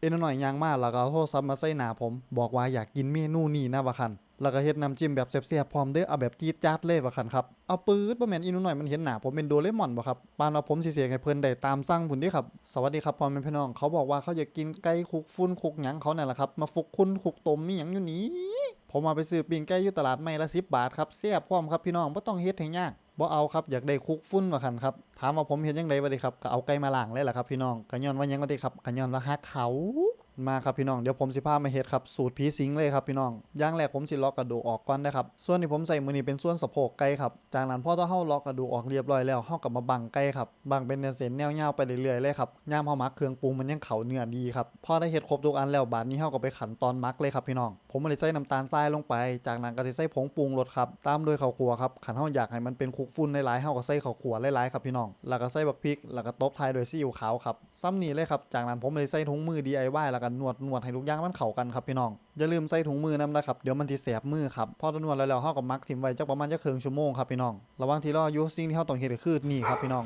เอ็นหน่อยยางมาแล้วก็เอาโทรศัพท์มาใส่หนาผม บอกว่าอยากกินเมนูนี้นะว่าคันแล้วก็เฮ็ดน้ำจิ้มแบบแซ่บๆพร้อมเด้อเอาแบบจี๊ดจ๊าดเลยว่าคันครับ เอาปื๊ดบ่แม่นอีนูหน่อยมันเห็นหน้าผมเป็นโดเรมอนบ่ครับปานว่าผมสิเสียงให้เพิ่นได้ตามสั่งพุ่นเด้ครับ สวัสดีครับพ่อแม่พี่น้อง เขาบอกว่าเขาอยากกินไก่คลุกฟุ้นคลุกหยังเขานั่นแหละครับ มาฟุกคุณคลุกต้มมีหยังอยู่นี้ผมมาไปซื้อปิ้งไก่อยู่ตลาดไม่ละ10บาทครับแซ่บพร้อมครับพี่น้องบ่ต้องเฮ็ดให้ยาก บ่เอาครับอยากได้คุกฟุ้นว่าคันครับถามว่าผมเห็นยังไงวะดีครับก็เอาไก่มาล่างเลยแหละครับพี่น้องก็ย้อนว่ายังวะดีครับก็ย้อนว่าฮักเขา มาครับพี่น้องเดี๋ยวผมสิพามาเฮ็ดครับสูตรผีสิงเลยครับพี่น้องอย่างแรกผมสิล็อกกระดูกออกก่อนนะครับส่วนที่ผมใส่มือนี้เป็นส่วนสะโพกไก่ครับจากนั้นพอต้องเฮาล็อกกระดูกออกเรียบร้อยแล้วเฮากับมาบังไก่ครับบังเป็นเส้นแนวยาวไปเรื่อยๆเลยครับย่ามเฮามักเครื่องปรุงมันยังเข้าเนื้อดีครับพอได้เฮ็ดครบทุกอันแล้วบาดนี้เฮาก็ไปขันตอนมักเลยครับพี่น้อง ผมเลยใส่น้ำตาลทรายลงไป จากนั้นก็สิใส่ผงปรุงรสครับตามด้วยข้าวคั่วครับขันเฮาอยากให้มันเป็นคลุกฟุ้นหลายๆเฮาก็ใส่ข้าวคั่วหลายๆครับพี่น้องแล้วก็ใส่บักพริกแล้วก็ตบท้ายด้วยซีอิ๊วขาวครับซ้ำนี่เลยครับจากนั้นผมเลยใส่ถุงมือ DIY แล้วก็นวดนวดให้ทุกอย่างมันเข้ากันครับพี่น้องอย่าลืมใส่ถุงมือนำนะครับเดี๋ยวมันสิแสบมือครับพอตนวดแล้วแล้วเฮาก็มักทิ้งไว้จักประมาณจักครึ่งชั่วโมงครับพี่น้องระหว่างที่รออยู่สิ่งที่เฮาต้องเฮ็ดก็คือนี่ครับพี่น้อง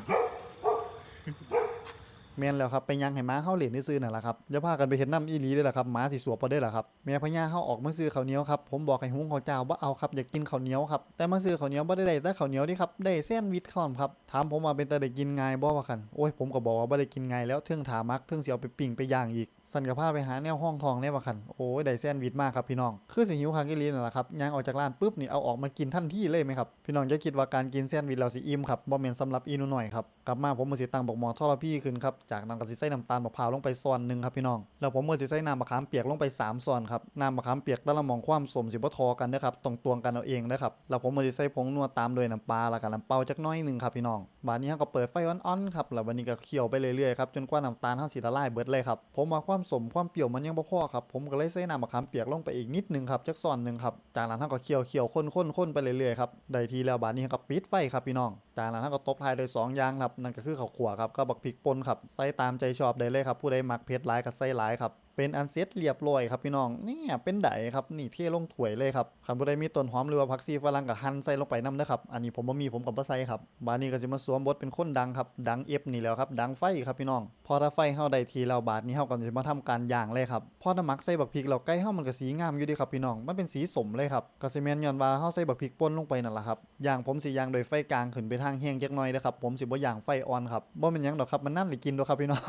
แม่นแล้วครับไปยังให้ม้าเฮาเหรียญซื้อนั่นแหละครับอย่าพากันไปเห็นน้ำอีหลีเด้ล่ะครับม้าสิสวบบ่ได้ล่ะครับแม่พญาเฮาออกมาซื้อข้าวเหนียวครับผมบอกให้หุ้งข้าวเจ้าบ่าเอาครับอยากกินข้าวเหนียวครับแต่มาซื้อข้าวเหนียวบ่ได้ได้แต่ข้าวเหนียวนี่ครับได้แซนด์วิชพร้อมครับถามผมว่าเป็นตาได้กินไงบ่ว่าคันโอ้ยผมก็บอกว่าบ่ได้กินไงแล้วเทิงถามักเทิงเสิเอาไปปิ้งไปย่างอีกสันก็พาไปหาแนวห้องทองแน่ว่าคันโอ้ยได้แซนด์วิชมากครับพี่น้องคือสิหิวคักอีหลีนั่นแหละครับย่างออกจากร้านปุ๊บนี่เอาออกมากินทันทีเลยไหมครับพี่น้องจะคิดว่าการกินแซนด์วิชแล้วสิอิ่มครับบ่แม่นสำหรับอีหนูหน้อยครับกลับมาผมมือสิตังบอกหมอทอรพี่ขึ้นครับจากนั้นก็สิใส่น้ำตาลมะพร้าวลงไปส่วนหนึ่งครับพี่น้องแล้วผมมือสิใส่น้ำมะขามเปียกลงไปสามส่วนครับน้ำมะขามเปียกแต่ละมองความสมสิบ่ทอกันนะครับต้องตวงกันเอาเองนะครับแล้วผมมือสิใส่ผงนัวตามด้วยน้ำปลาแล้วก็น้ำเปล่าจักน้อยหนึ่งครับพี่น้องบาดนี้เราก็เปิดไฟอ่อนๆครับแล้ววันนี้ก็เคี่ยวไปเรื่อยๆครับจนกว่าน้ำตาลเฮาสิละลายเบิดเลยครับผมว่าความสมความเปรี้ยวมันยังบ่พอครับผมก็เลยใส่น้ำมะขามเปียกลงไปอีกนิดนึงครับจักส่วนหนึ่งครับจากนั้นเราก็เคี่ยวเคี่ยวข้นข้นข้นไปเรื่อยๆครับได้ทีแล้วบาดนี้ก็ปิดไฟครับพี่น้อง จากนั้นเราก็ตบท้ายด้วยสองอย่างครับนั่นก็คือข้าวขั่วครับก็บักพริกป่นครับใส่ตามใจชอบได้เลยครับผู้ใดมักเผ็ดหลายก็ใส่หลายครับ เป็นอันเซตเรียบร้อยครับพี่น้องเนี่ยเป็นไดครับนี่เทลงถ้วยเลยครับคันผู้ใดมีต้นหอมหรือว่าผักชีฝรั่งก็หั่นใส่ลงไปนำเด้อครับอันนี้ผมบ่มีผมก็บ่ใส่ครับบาดนี้ก็สิมาสวมบทเป็นคนดังครับดังเอฟนี่แล้วครับดังไฟครับพี่น้อง พอถ้าไฟเฮาได้ทีแล้วบาดนี้เฮาก็สิมาทำการย่างเลยครับพอถ้ามักใส่บักพริกแล้วไก่เฮามันก็สีงามอยู่ดีครับพี่น้องมันเป็นสีสมเลยครับก็สิแม่นย้อนว่าเฮาใส่บักพริกป่นลงไปนั่นล่ะครับย่างผมสิย่างโดยไฟกลางขึ้นไปทางแห้งจักหน่อยเด้อครับผมสิบ่ย่างไฟอ่อนครับบ่เป็นหยังดอกครับมันนั่นได้กินดอกครับพี่น้อง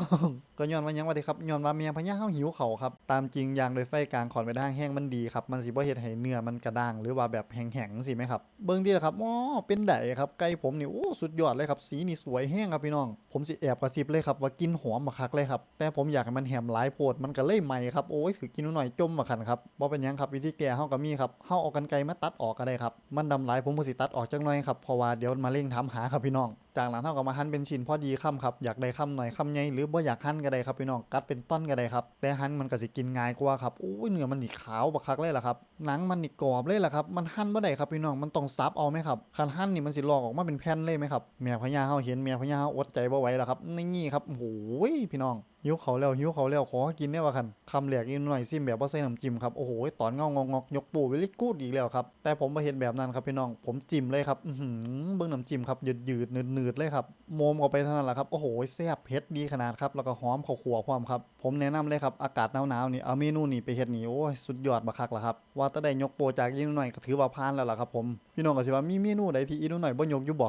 ก็ย้อนว่าหยังว่าเด้ครับย้อนว่าเมียพญาเฮาหิวเขาครับ ตามจริงยางโดยไฟกลางขอนไปทางแห้งมันดีครับ มันสิบ่เฮ็ดให้เนื้อมันกระด้าง หรือว่าแบบแห้งๆสิไหมครับ เบิ่งดีละครับอ๋อเป็นไดครับไก่ผมนี่โอ้สุดยอดเลยครับ สีนี่สวยแห้งครับพี่น้อง ผมสิแอบกระซิบเลยครับว่ากินหอมบักคักเลยครับ แต่ผมอยากให้มันแหมหลายโพดมันก็เลยใหม่ครับ โอ้ยคือกินหน่อยจมบักคันครับบ่เป็นยังครับวิธีแก้เฮาก็มีครับเฮาเอากันไกรมาตัดออกก็ได้ครับ มันดำหลายผมก็สิตัดออกจักหน่อยครับเพราะว่าเดี๋ยวมาเร่งทำหาครับพี่น้อง จากนั้นเฮากับมาหั่นเป็นชิ้นพอดีคำครับอยากได้คำหน่อยคำใหญ่หรือบ่อยากหั่นก็ได้ครับพี่น้องกัดเป็นต้นก็ได้ครับแต่หั่นมันก็สิกินง่ายกว่าครับอู้เนื้อมันนี่ขาวบักคักเลยล่ะครับหนังมันนี่กรอบเลยล่ะครับมันหั่นบ่ได้ครับพี่น้องมันต้องซับเอาไหมครับคันหั่นนี่มันสิลอกออกมาเป็นแผ่นเลยไหมครับแม่พญาเฮาเห็นแม่พญาเฮาอดใจบ่ไหวล่ะครับนี่ครับโอ้ยพี่น้อง หิวเขาแล้วหิวเขาแล้วขอกินได้ว่าคันคำแหลกอีกหน่อยซิมแบบว่าใส่น้ำจิ้มครับโอ้โหตอนเงางงอกยกปูวิลิกูดอีกแล้วครับแต่ผมมาเห็นแบบนั้นครับพี่น้องผมจิ้มเลยครับอือหือเบิ้งน้ำจิ้มครับยืดยืดๆหนืดๆเลยครับโมมเข้าไปเท่านั้นแหละครับโอ้โหแซ่บเผ็ดดีขนาดครับแล้วก็หอมข้าวขัวพร้อมครับผมแนะนำเลยครับอากาศหนาวๆนี่เอาเมนูนี่ไปเฮ็ดนี่โอ้ยสุดยอดบักคักละครับว่าแต่ได้ยกโปรจากอีกหน่อยก็ถือว่าผ่านแล้วล่ะครับผมพี่น้องก็สิว่ามีเมนูใดที่อีกหน่อยบ่ยกอยู่บ่